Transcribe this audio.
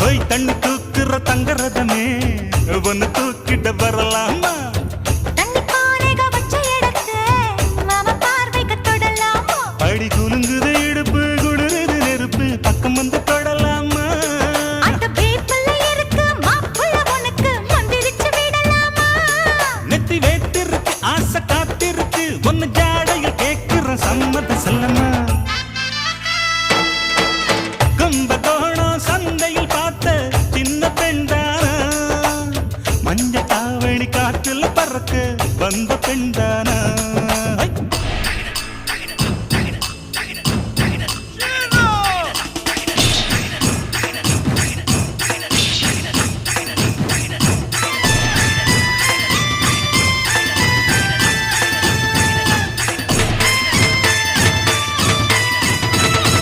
ஓய் தண்ணி தூக்குற தங்கரதமே ஒன்னு தூக்கிட வரலாமா? அடி குலுங்குது இடுப்பு குளிருது நெருப்பு பக்கம் வந்து தொடலாமா? நெத்தி வேட்டிருக்கு ஆசை காத்திருக்கு ஒன்னு ஜாடையில் கேட்கிற சம்மத செல்லமா? காற்றில் பறக்க வந்த பெண்தானா